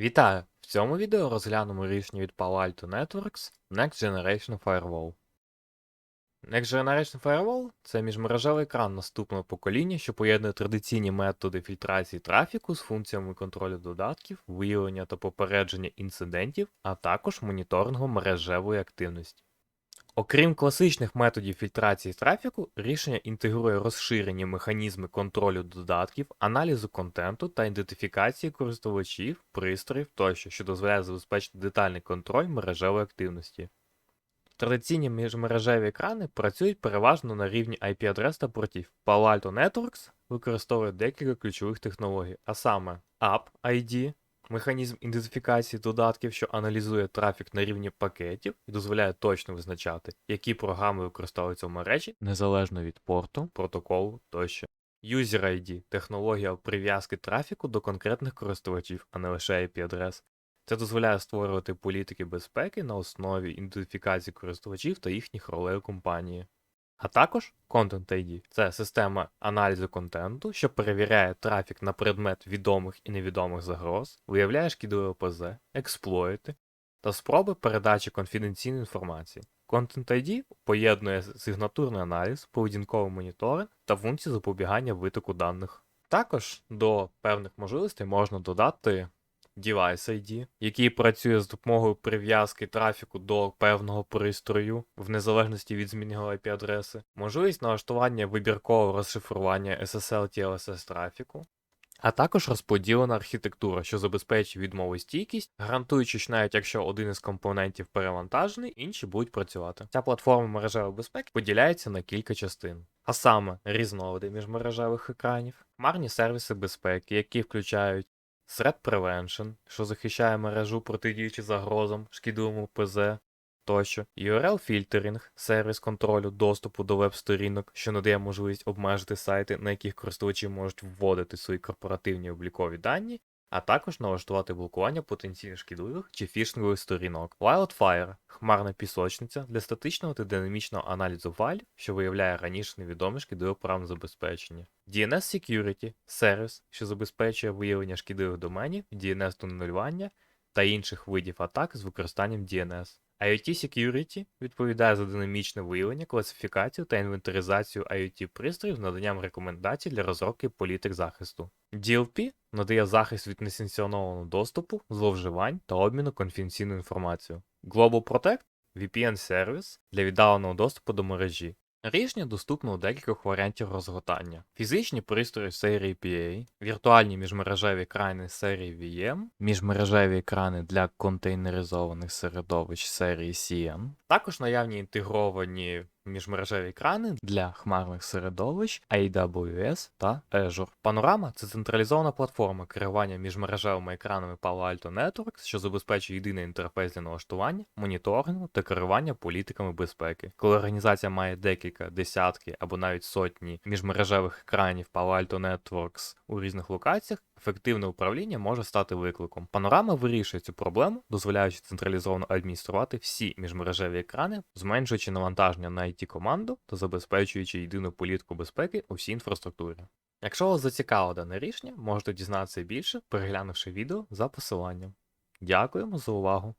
Вітаю! В цьому відео розглянемо рішення від Palo Alto Networks Next Generation Firewall. Next Generation Firewall це міжмережевий екран наступного покоління, що поєднує традиційні методи фільтрації трафіку з функціями контролю додатків, виявлення та попередження інцидентів, а також моніторингу мережевої активності. Окрім класичних методів фільтрації трафіку, рішення інтегрує розширені механізми контролю додатків, аналізу контенту та ідентифікації користувачів, пристроїв тощо, що дозволяє забезпечити детальний контроль мережевої активності. Традиційні міжмережеві екрани працюють переважно на рівні IP-адрес та портів. Palo Alto Networks використовує декілька ключових технологій, а саме App ID, механізм ідентифікації додатків, що аналізує трафік на рівні пакетів і дозволяє точно визначати, які програми використовуються в мережі, незалежно від порту, протоколу тощо. User ID технологія прив'язки трафіку до конкретних користувачів, а не лише IP-адрес. Це дозволяє створювати політики безпеки на основі ідентифікації користувачів та їхніх ролей у компанії. А також Content ID це система аналізу контенту, що перевіряє трафік на предмет відомих і невідомих загроз, виявляє шкідливе ОПЗ, експлойти та спроби передачі конфіденційної інформації. Content ID поєднує сигнатурний аналіз, поведінковий моніторинг та функції запобігання витоку даних. Також до певних можливостей можна додати Device ID, який працює з допомогою прив'язки трафіку до певного пристрою в незалежності від зміни його IP-адреси, можливість налаштування вибіркового розшифрування SSL TLSS трафіку, а також розподілена архітектура, що забезпечує відмовостійкість, гарантуючи, що навіть якщо один із компонентів перевантажений, інші будуть працювати. Ця платформа мережевої безпеки поділяється на кілька частин. А саме різновиди міжмережевих екранів, хмарні сервіси безпеки, які включають Threat Prevention, що захищає мережу протидіючи загрозам, шкідливому ПЗ тощо, URL Filtering, сервіс контролю доступу до веб-сторінок, що надає можливість обмежити сайти, на яких користувачі можуть вводити свої корпоративні облікові дані, а також налаштувати блокування потенційно шкідливих чи фішингових сторінок. Wildfire хмарна пісочниця для статичного та динамічного аналізу файлів, що виявляє раніше невідоме шкідливе програмне забезпечення. DNS Security сервіс, що забезпечує виявлення шкідливих доменів, DNS тунелювання та інших видів атак з використанням DNS. IoT Security відповідає за динамічне виявлення, класифікацію та інвентаризацію IoT пристроїв з наданням рекомендацій для розробки політик захисту. DLP надає захист від несанкціонованого доступу, зловживань та обміну конфіденційною інформацією. Global Protect VPN сервіс для віддаленого доступу до мережі. Рішення доступно у декількох варіантів розгортання. Фізичні пристрої серії PA, віртуальні міжмережеві екрани серії VM, міжмережеві екрани для контейнеризованих середовищ серії CM, також наявні інтегровані міжмережеві екрани для хмарних середовищ AWS та Azure. Panorama – це централізована платформа керування міжмережевими екранами Palo Alto Networks, що забезпечує єдиний інтерфейс для налаштування, моніторингу та керування політиками безпеки. Коли організація має декілька десятки або навіть сотні міжмережевих екранів Palo Alto Networks у різних локаціях, ефективне управління може стати викликом. Панорама вирішує цю проблему, дозволяючи централізовано адмініструвати всі міжмережеві екрани, зменшуючи навантаження на it команду та забезпечуючи єдину політику безпеки у всій інфраструктурі. Якщо вас зацікавило дане рішення, можете дізнатися більше, переглянувши відео за посиланням. Дякуємо за увагу!